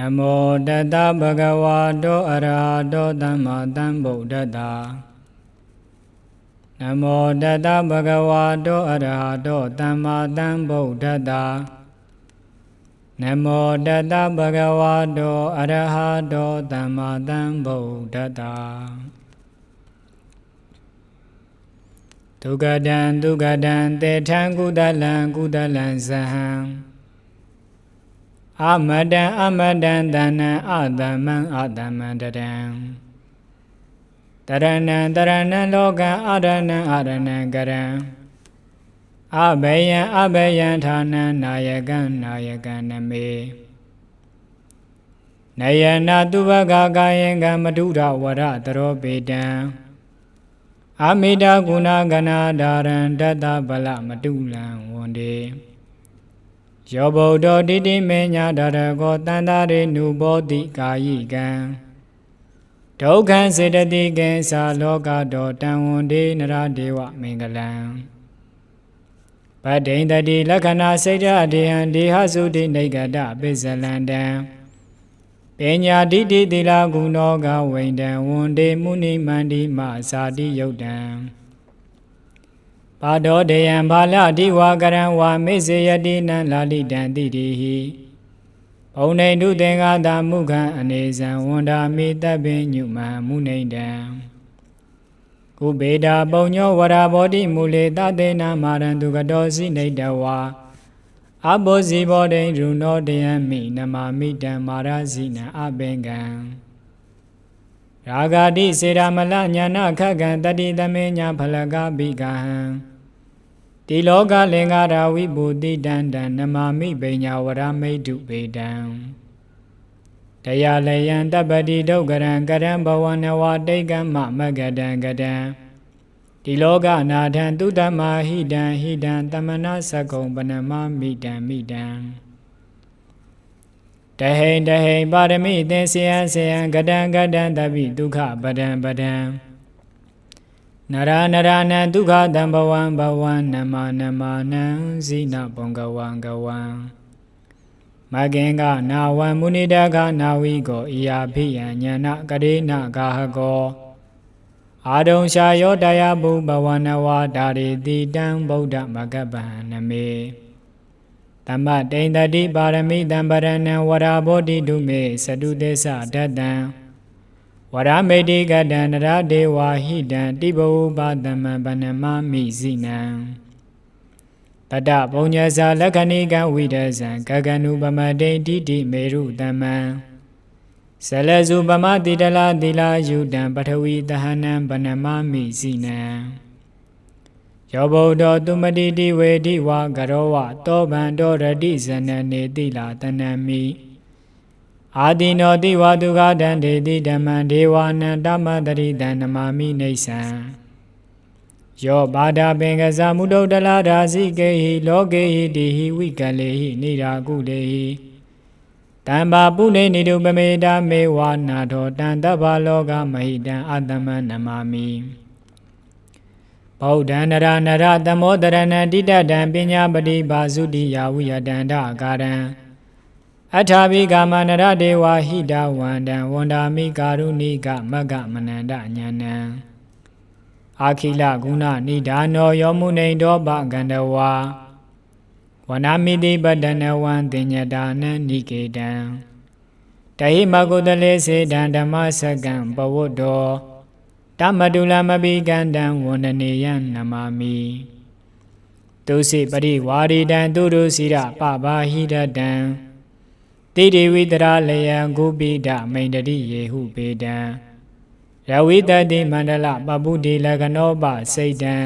နမောတတဗဂဝတောအရဟတောသမ္မာသမ္ဗုဒ္ဓတ္တနမောတတဗဂဝတောအရဟတောသမ္မာသမ္ဗုဒ္ဓတ္တနမောတတဗဂဝတောအရဟတောသမ္မာသမ္ဗုဒ္ဓတ္တဒုက္ကတံဒုက္ကတံတေထံကုသလံကုသလံဇဟံ အမတံအမတံတဏံအတမံအတမံတရံတရဏံတရဏံလောကံအရဏံအရဏံကရံအဘေယံအဘေယံဌာနံနာယကံနာယကံနမေနယနာတုဘဂကာယံကမတုဒဝရတရောပေတံအမိတာကုဏကနာဒါရံတတဗလမတုလံဝန္တေ ယောဗုဒ္ဓတိတိမေညာဒရကောတန္တာရေနုဘောတိကာယိကံဒုက္ခံစေတတိကံသာလောကတောတံဝန္တေနရဒေဝမင်္ဂလံပဋ္ဌိန္တတိလက္ခဏာစိတ်ဓာတေဟံဒေဟသုတိနေကတပိစလန္တံပညာတိတိသီလကုဏောကဝိန္ဒံဝန္တေမုနိမန္တိမဇာတိယုတ်တံ ပါတော်တေယံဘာလတိဝါကရံဝါမေစေယတိနံလာလိတံတိတိဟိဘုံနေတုသင်္ဃာတာမုခံအနေဇံဝန္ဒာမိတပင်ညုမံမုနိတံကုပေတာပုံညောဝရဘောတိမူလေတသေနာမာရံသူကတော်စိနေတဝါအဘောဇီဘောတိရူနောတယံမိနမမိတံမာရဇိနံအပင်ကံရာဂာတိစေရမလညာနာခက္ကံတတိသမေညာဖလကပိကဟံ တိလောကလင်္ကာရာဝိဘူတိတန္တံနမာမိပညာဝရမိတုပေတံတရားလယံတပ္ပတိဒုက္ကရံကရံဘဝနဝတိတ်ကမမဂတံကတံဒီလောကနာထံသူတမဟိတံဟိတံတမနာသကုံပနမမိတံမိတံတဟိန်တဟိန်ပါရမိသင်္ဆေယဆေယံကတံကတံတပိဒုက္ခပဒံပဒံ နရနရနံဒုက္ခတံဘဝံဘဝံနမနမနံဇိနဘုံကဝံကဝံမဂင်္ဂနာဝံမုနိတကနာဝိကောဣယာဖိယံညာနကရေနဂာဟကောအာဒုံရှာယောတယဘုဘဝနဝဒါရေတိတံဗုဒ္ဓမကပ္ပံနမေတမ္မတိန်တတိပါရမိတံပရဏံဝရာဘောတိတုမေသတုသေသဓတ္တံ ဝရမေတိကတံနရဒေဝဟိတံတိဘဝပါတမံဗနမမိစိနံတတပုံညဇာလက္ခဏိကဝိဒဇံဂဂနုပမတိတိတိမေရုတမံဇလဇုပမတိတလာတိလာယုတံပထဝီတဟနံဗနမမိစိနံယောဗုဒ္ဓတုမတိတိဝေတိဝါကရောဝတောဗံတောရတိဇနနေတိလာတနမိ အာတိနောတိဝတုခတံဒေတိဓမ္မံဒေဝနံတမတရိတံနမာမိနေသံယောဘာဒပင်ကစားမုဒုတလာရာစီကေဟိလောကေဟိတိဟိဝိကလေဟိနေရာကုလေဟိတံပါပုနေနိတုပမေတာမေဝနာထောတံတဗ္ဗလောကမဟိတံအတ္တမနမာမိဗုဒ္ဓံနရနရသမောတရဏံတိတတံပညာပတိပါစုတိယဝိယတန္တအာကာရံ အထာဘိကာမနရဒေဝဟိတဝန္တံဝန္ဒာမိကာရုဏိကမဂ္ဂမနန္တညာနံအာခိလဂုဏနိဒာနောယောမုနိတောပကန္တဝါဝနာမိတိပတ္တနဝံတင်ညတာနံနိကေတံတဟိမကုတလေစေတံဓမ္မစကံပဝတ္တောတမတုလမပိကန္တံဝန္ဒနေယံနမာမိတုစိပရိဝါရိတံသူရုစီရပပါဟိတတံ တိတိဝိတရာလယံဂုပိဒမိန်တရိယေဟုပေတံရဝိတတိမန္တလပပုတိလကနောပစိတ်တံ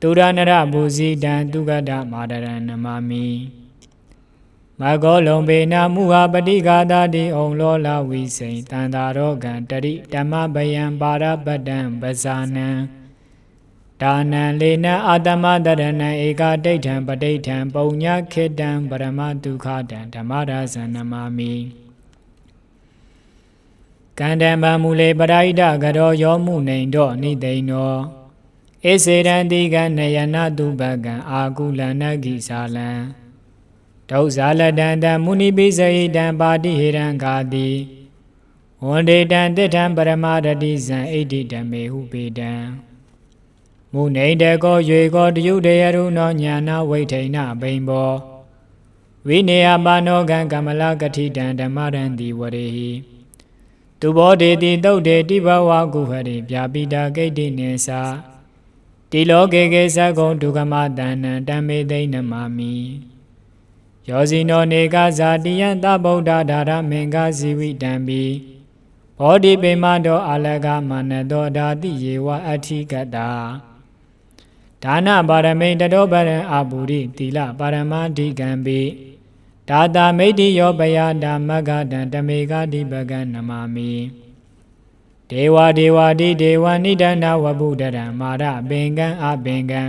သူရနရဘူဇိတံသူကတမာဒရံနမာမိမကောလုံပေနာမုဟာပတိကာတာတိဩလောလဝိစိန်တန္တာရောဂံတရိဓမ္မပယံပါရပတံပဇာနံ ဒါနံလေနအာတမတရဏံဧကတိဋ္ဌံပဋိဋ္ဌံပုံညခေတံပရမဒုက္ခတံဓမ္မရာဇံနမမိကန္တံဗမူလေပရိဒကရောယောမှုနေတော့နိသိဏောဧစေရန်တိကနယနာတုပကံအာကုလနဂိသာလံဒုဇာလတံတမုနိပိစဟိတံပါတိဟိရံဂာတိဝန္ဒေတံတိထံပရမရတိဇံဣတိဓမေဟုပေတံ မုနေတကောရွေကောတယုတယရုနောညာနာဝိထိဏဘိံဘောဝိနေယပါနောကံကမလကတိတံဓမ္မရံတိဝရေဟိသူဘောဒေတိတုတ်တေတိဘဝကုဟရိပြာပိတာဂိတ်တိနေသာတိလောကေကေသကုံဒုက္ခမတဏ္ဏတမေသိနမမိယောဇိနောနေကဇာတိယံသဗုဒ္ဓဒါရမင်္ဂဇီဝိတံပိဘောဓိပိမတောအာလကမနတောဓာတိယေဝအဋ္ဌိကတာ ဒါနပါရမိန်တတောပရံအာပုရိတိလပါရမဓိကံပိဒါတာမိတ္တိယောပယဓမ္မကတံတမေကတိပကံနမမိဒေဝဒေဝတိဒေဝနိဒနာဝဗုဒ္ဓရံမာရပင်ကံအပင်ကံ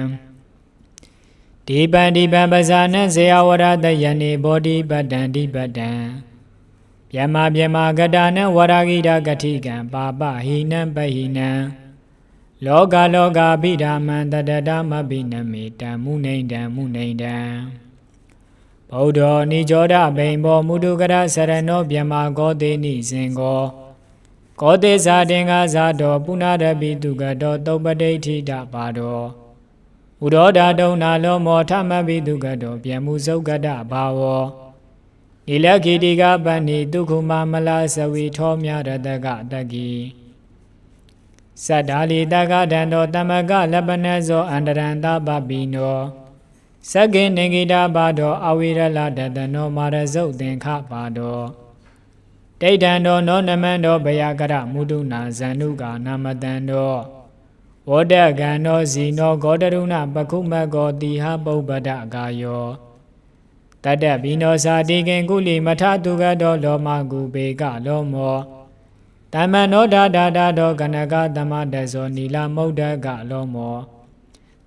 ဒီပံဒီပံပဇာနံဇေယဝရတယနေဘောဓိပတ္တံဒီပတ္တံယမပြမကတာနံဝရဂိတကတိကံပါပဟိနံပဟိနံ လောကလောကဗိဓာမံတတတမဘိနမေတံမုနိဒံမုနိဒံဗုဒ္ဓောနိကြောဒဘိံဘောမုဒုကရစရဏောမြမကောတေနိစင်ကောကောတေဇာတင်္ဂဇာတောပုဏ္ဏရပိတုကတောသုပ္ပတိဋ္ဌိတပါတောဥရောဓာတုံနာလောမောထမပိတုကတောပြမှုစုတ်ကတဘာဝောနိလခိတိကပဏိဒုက္ခမမလသဝီထောမြရတကတကိ သတ္တာလီတကဒံတောတမကလပနဇောအန္တရံတပပိနောသက္ကေနေဂိတာပါတောအဝိရလတတနောမာရဇုတ်သင်္ခပါတောဒိဋ္ဌံတောနောနမန္တောဘယကရမုဒုနာဇန္နုကာနာမတံတောဝဒကံသောဇီနောဂောတရုဏပခုမကောတိဟပုပ္ပဒကာယောတတ္တဘိနောစာတိကင်ကုလိမထတုကတောလောမကုပေကလောမော တမ္မနောဒဒါဒတောကနကသမတဇောနီလမௌဒကလောမော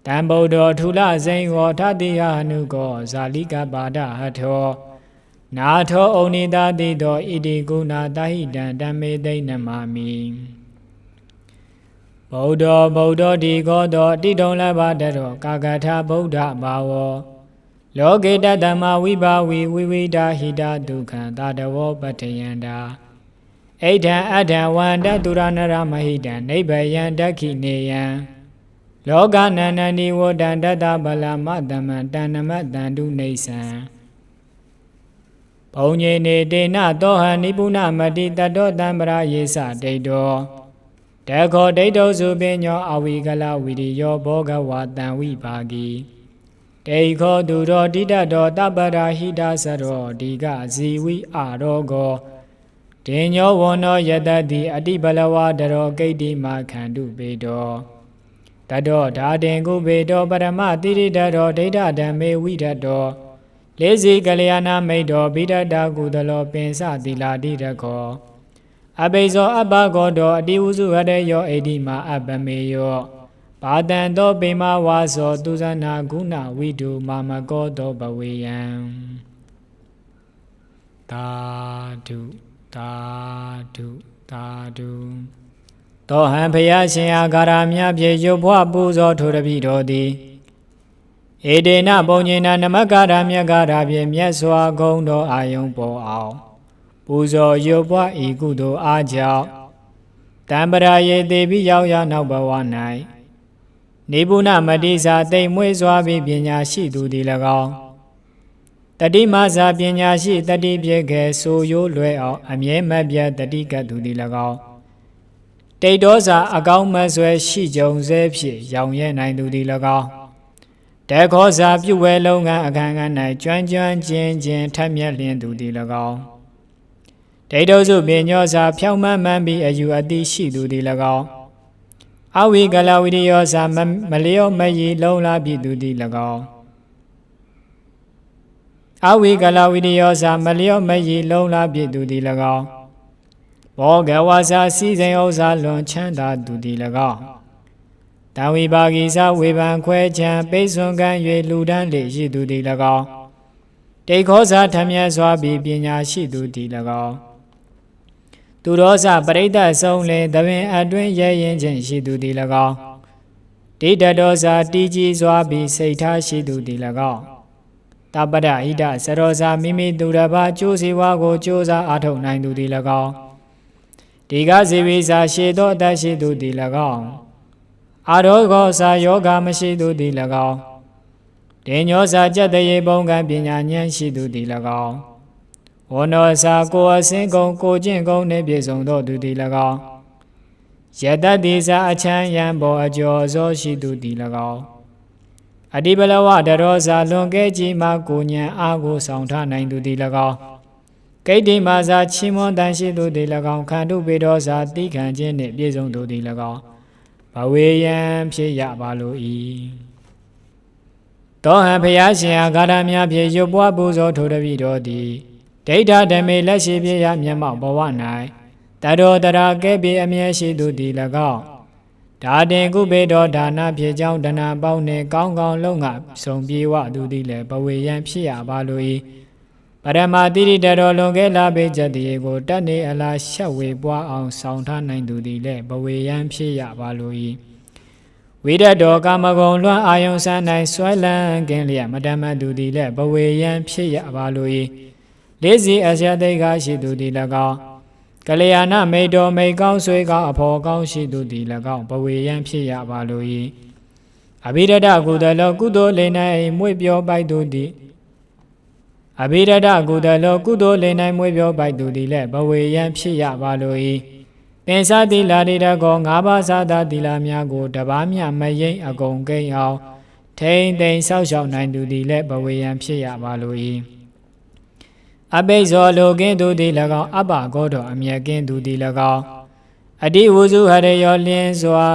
တံဗုဒ္ဓထူလဇိန်ဝထတိယဟနုကောဇာလိကပါဒဟထောနာထောဩနိတာတိတောဣတိကုဏတာဟိတံတမေသိနမမိဗုဒ္ဓဗုဒ္ဓဒီကောတောတိတုံလဘတရောကာကထာဗုဒ္ဓဘာဝောလောကေတတမဝိဘာဝီဝိဝိတာဟိတာဒုက္ခံတာတဝောပတ္ထယန္တာ ဣဒံအဒံဝန္တတုရဏရမဟိတံနိဗ္ဗယံတခိနေယံလောကနန္ဒနိဝတံတတဗလမတမံတဏ္ဏမတန္တုနေသံဘုံညေနေတေနသောဟံနိပုဏမတိတတောတံပရာယေသဒိဋ္ဌောတခောဒိဋ္ဌောစုပညောအဝိကလဝိရိယောဘောဂဝါတံဝိပါကိတေခောသူတော်တိတတောတပရာဟိတသရောဒီကဇီဝိအာရောကော တေညောဝနောယတတိအတိဘလဝတရောဂိတ္တိမခန္တုပေတောတတောဓာတင်ကုပေတောပရမတိရိတတောဒိဋ္ဌဓမ္မေဝိဒတောလေးစီကလျာဏမိတ်တော်ဘိဒတာကုသလောပင်စသီလာတိရခောအဘိဇောအပ္ပကောတောအတိဝုစုဟရေယောအိတိမာအပမေယောဘာတံသောပိမဝါသောသူဇနာဂုဏဝိတုမာမကောတောဘဝေယံသာဓု သာဓုသာဓုသောဟံဖယားရှင်အာဂါရမြပြေရုပ်ဘွားပူဇော်ထိုတပိတော်သည်ဧဒေနပုံညေနနမကာရမြတ်ကာရဖြင့်မြတ်စွာဂုံတော်အာယုံပေါ်အောင်ပူဇော်ရုပ်ဘွားဤကုသိုလ်အားကြောင့်တံပရာယေတေပိရောက်ရနောက်ဘဝ၌နေပုဏမတိစာတိမ်မွေးစွာပြီးပညာရှိသူသည်၎င်း တတိမစာပညာရှိတတိပြေခဲဆိုရိုးလွယ်အောင်အမြဲမပြတ်တတိကတ်သူသည်၎င်းတိတ်တော်စာအကောင်းမဆွဲရှိကြုံစေဖြစ်ရောင်ရဲနိုင်သူသည်၎င်းတေခောစာပြုဝဲလုံးကအခန်းက၌ကျွမ်းကျွမ်းကျင်ကျင်ထက်မြက်လင်းသူသည်၎င်းဒိဋ္ဌုစုပညောစာဖြောင်းမှန်းမှန်းပြီးအယူအတိရှိသူသည်၎င်းအဝိကလဝိရိယောစာမလျော့မရည်လုံးလာပြီသူသည်၎င်း အဝိကလဝိရိယောစာမလျော့မရည်လုံးလာပြီသူသည်၎င်းဘောဂဝါစာစီစဉ်ဥစ္စာလွန်ချမ်းသာသူသည်၎င်းတဝိပါဂိစာဝေဘံခွဲချံပိတ်စွန်ကံ၍လူဒန်းလေရှိသူသည်၎င်းတိတ်ခောစာထမြတ်စွာပြီးပညာရှိသူသည်၎င်းသူတော်စပရိသတ်ဆုံးလင်သဘင်အတွင်းရဲရင်ခြင်းရှိသူသည်၎င်းဒိဋ္ဌတော်စာတီးကြီးစွာပြီးစိတ်ထားရှိသူသည်၎င်း တပ္ပဒဣဒစရောဇာမိမိသူတစ်ပါးကျိုးစီဝါကိုကြိုးစားအားထုတ်နိုင်သူသည်၎င်းဒီကဇေဝိစာရှေသောအသက်ရှိသူသည်၎င်းအာရောဂောစာယောဂမရှိသူသည်၎င်းဒေညောစာကြက်တရေပုံကံပညာဉာဏ်ရှိသူသည်၎င်းဝန္နောစာကိုအစင်းကုံကိုကျင့်ကုံနှင့်ပြည့်စုံသောသူသည်၎င်းယတတ္တိစာအချမ်းယံဘောအကျော်စောရှိသူသည်၎င်း အတိပလဝတရောစာလွန်ကဲကြီးမှကိုညံအားကိုဆောင်ထနိုင်သူသည်၎င်းကိတ္တိမာစာချီးမွမ်းတန်ရှိသူသည်၎င်းခန္ဓုပေတော်စာတိခံခြင်းနှင့်ပြည့်စုံသူသည်၎င်းဘဝေယံဖြစ်ရပါလို၏တောဟံဖျားရှင်အာဂါရများဖြင့်ရွတ်ပွားပူဇော်ထိုတပိတော်သည်ဒိဋ္ဌဓမေလက်ရှိဖြစ်ရမျက်မှောက်ဘဝ၌တတော်တရာကဲ့ပြေအမြဲရှိသူသည်၎င်း ဒါတင်ကုပေတော်ဒါနဖြစ်ကြောင်းတဏပေါင်းနှင့်ကောင်းကောင်းလုံးငါဆုံပြေဝသူသည်လည်းဘဝေယံဖြစ်ရပါလို၏ပရမတိရိတတော်လွန်ကဲလာပေချက်တည်းကိုတတ်နေအလားရှက်ဝေပွားအောင်ဆောင်ထားနိုင်သူသည်လည်းဘဝေယံဖြစ်ရပါလို၏ဝိရတောကာမဂုဏ်လွှမ်းအာယုံဆန်း၌ဆွဲလန်းကင်းလျက်မတမတ်သူသည်လည်းဘဝေယံဖြစ်ရပါလို၏လေးစီအစယတိတ်ကရှိသူသည်၎င်း ကလျာဏမိတ်တော်မိတ်ကောင်းဆွေကောင်းအဖော်ကောင်းရှိသူသည်၎င်းဘဝေယံဖြစ်ရပါလို၏အဘိရဒကုသလောကုသိုလ်လိန်၌မွေ့ပြောပိုက်သူသည်အဘိရဒကုသလောကုသိုလ်လိန်၌မွေ့ပြောပိုက်သူသည်လည်းဘဝေယံဖြစ်ရပါလို၏ပင်စားတိလာရိတကောငါးပါးသာသာတိလာများကိုတပားမြမယိမ့်အကုန်ကိမ့်အောင်ထိမ့်သိမ့်ဆောက်ရှောက်နိုင်သူသည်လည်းဘဝေယံဖြစ်ရပါလို၏ အပိဇောလိုကင်းသူသည်၎င်းအပ္ပဂောတော်အမြဲကင်းသူသည်၎င်းအတိဝုစုဟရယောလင်းစွာ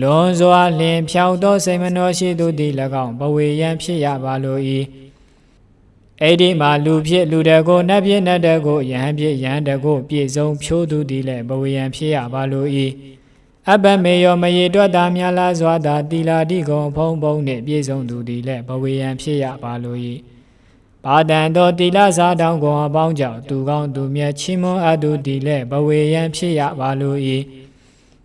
လွန်စွာလင်းဖြောက်သောစိတ်မနှောရှိသူသည်၎င်းဘဝေယံဖြစ်ရပါလို၏အဲ့ဒီမှာလူဖြစ်လူတကိုနတ်ဖြစ်နတ်တကိုယဟန်ဖြစ်ယဟန်တကိုပြည့်စုံဖြိုးသူသည်လည်းဘဝေယံဖြစ်ရပါလို၏အပ္ပမေယောမရေတွက်တာများလားစွာသာတီလာတိကုံဖုံဖုံနှင့်ပြည့်စုံသူသည်လည်းဘဝေယံဖြစ်ရပါလို၏ ပါတံတော်တီလာစားတောင်းကုန်အပေါင်းကြောင့်သူကောင်းသူမြတ်ချီးမွမ်းအပ်သူသည်လည်းဘဝေယံဖြစ်ရပါလို၏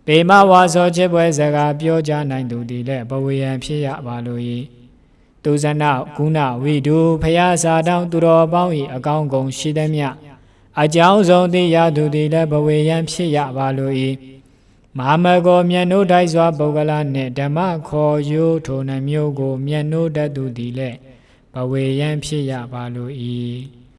ပေမဝါသောချစ်ပွဲစကားပြောကြနိုင်သူသည်လည်းဘဝေယံဖြစ်ရပါလို၏သူဇနကုဏဝိဒုဖယားစာတောင်းသူတော်ပေါင်း၏အကောင်းကုန်ရှိသည်မြအကြောင်းဆုံးသိရသူသည်လည်းဘဝေယံဖြစ်ရပါလို၏မာမကောမြတ်နိုးတိုက်စွာပုဂ္ဂလနှင့်ဓမ္မခေါ်ယူထိုနှမျိုးကိုမြတ်နိုးတတ်သူသည်လည်း ဘဝေယံဖြစ်ရပါလို၏